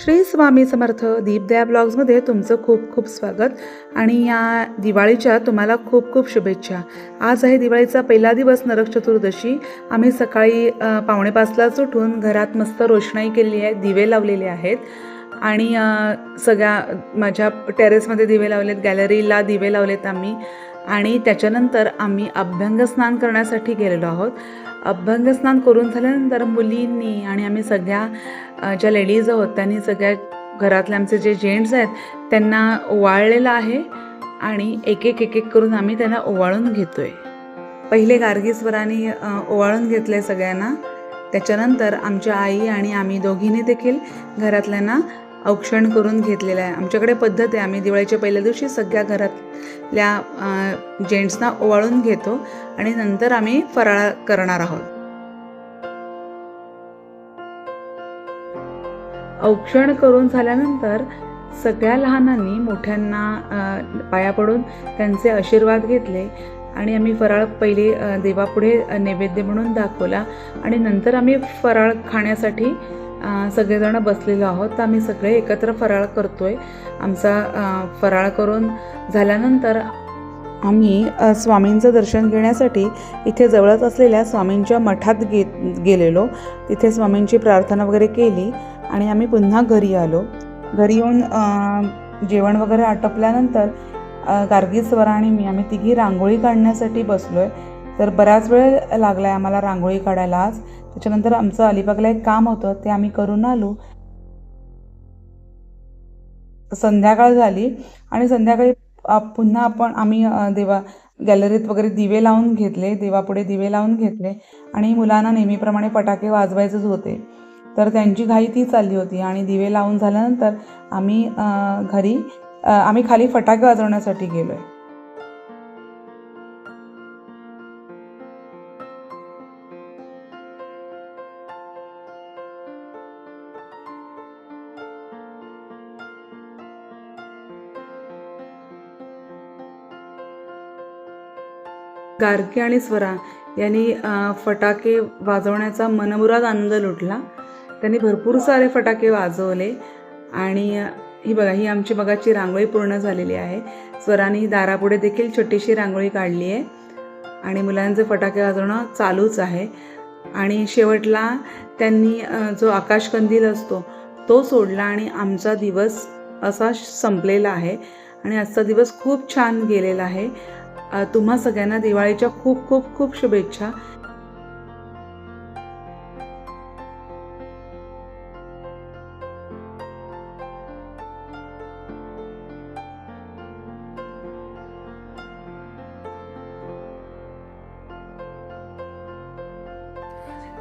श्री स्वामी समर्थ दीपदया ब्लॉग्समध्ये तुमचं खूप खूप स्वागत. आणि या दिवाळीच्या तुम्हाला खूप खूप शुभेच्छा. आज आहे दिवाळीचा पहिला दिवस नरक चतुर्दशी. आम्ही सकाळी पावणेपाचलाच उठून घरात मस्त रोषणाई केलेली आहे दिवे लावलेले आहेत. आणि सगळ्या माझ्या टेरेसमध्ये दिवे लावलेत गॅलरीला दिवे लावलेत आम्ही. आणि त्याच्यानंतर आम्ही अभ्यंगस्नान करण्यासाठी गेलेलो आहोत. अभ्यंगस्नान करून झाल्यानंतर मुलींनी आणि आम्ही सगळ्या ज्या लेडीज आहोत त्यांनी सगळ्या घरातले आमचे जे जेंट्स आहेत त्यांना ओवाळलेलं आहे आणि एक एक एक एक करून आम्ही त्यांना ओवाळून घेतो आहे पहिले गार्गीस्वराने ओवाळून घेतले सगळ्यांना. त्याच्यानंतर आमच्या आई आणि आम्ही दोघींनी देखील घरातल्यांना औक्षण करून घेतलेलं आहे. आमच्याकडे पद्धत आहे. आम्ही दिवाळीच्या पहिल्या दिवशी सगळ्या घरातल्या जेंट्सना ओवाळून घेतो आणि नंतर आम्ही फराळ करणार आहोत. औक्षण करून झाल्यानंतर सगळ्या लहानांनी मोठ्यांना पाया पडून त्यांचे आशीर्वाद घेतले आणि आम्ही फराळ पहिले देवापुढे नैवेद्य म्हणून दाखवला आणि नंतर आम्ही फराळ खाण्यासाठी सगळेजणं बसलेलो आहोत. तर आम्ही सगळे एकत्र फराळ करतो आहे आमचा फराळ करून झाल्यानंतर आम्ही स्वामींचं दर्शन घेण्यासाठी इथे जवळच असलेल्या स्वामींच्या मठात गे गेलेलो. तिथे स्वामींची प्रार्थना वगैरे केली आणि आम्ही पुन्हा घरी आलो. घरी येऊन जेवण वगैरे आटपल्यानंतर अ, गार्गी स्वरा आणि मी आम्ही तिघी रांगोळी काढण्यासाठी बसलो आहे तर बराच वेळ लागला आहे आम्हाला रांगोळी काढायला आज. त्याच्यानंतर आमचं अलिबागला एक काम होतं ते आम्ही करून आलो. संध्याकाळ झाली आणि संध्याकाळी पुन्हा आपण आम्ही देवा गॅलरीत वगैरे दिवे लावून घेतले देवापुढे दिवे लावून घेतले आणि मुलांना नेहमीप्रमाणे फटाके वाजवायचेच होते. तर त्यांची घाई ती चालली होती आणि दिवे लावून झाल्यानंतर आम्ही घरी आम्ही खाली फटाके वाजवण्यासाठी गेलो आहे गार्गी आणि स्वरा यांनी फटाके वाजवण्याचा मनमुराद आनंद लुटला. त्यांनी भरपूर सारे फटाके वाजवले आणि ही बघा ही आमची मगाची रांगोळी पूर्ण झालेली आहे. स्वराने दारापुढे देखील छोटीशी रांगोळी काढली आहे आणि मुलांचे फटाके वाजवणं चालूच आहे. आणि शेवटला त्यांनी जो आकाशकंदील असतो तो सोडला आणि आमचा दिवस असा संपलेला आहे. आणि आजचा दिवस खूप छान गेलेला आहे. तुम्हा सगळ्यांना दिवाळीच्या खूप खूप खूप शुभेच्छा.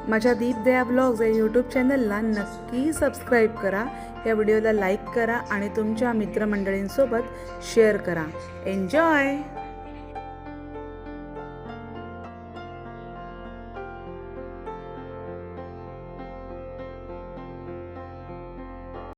माझ्या दीपदया ब्लॉग्स या यूट्यूब चॅनलला नक्की सबस्क्राईब करा. या व्हिडिओला लाईक करा आणि तुमच्या मित्रमंडळींसोबत शेअर करा. एन्जॉय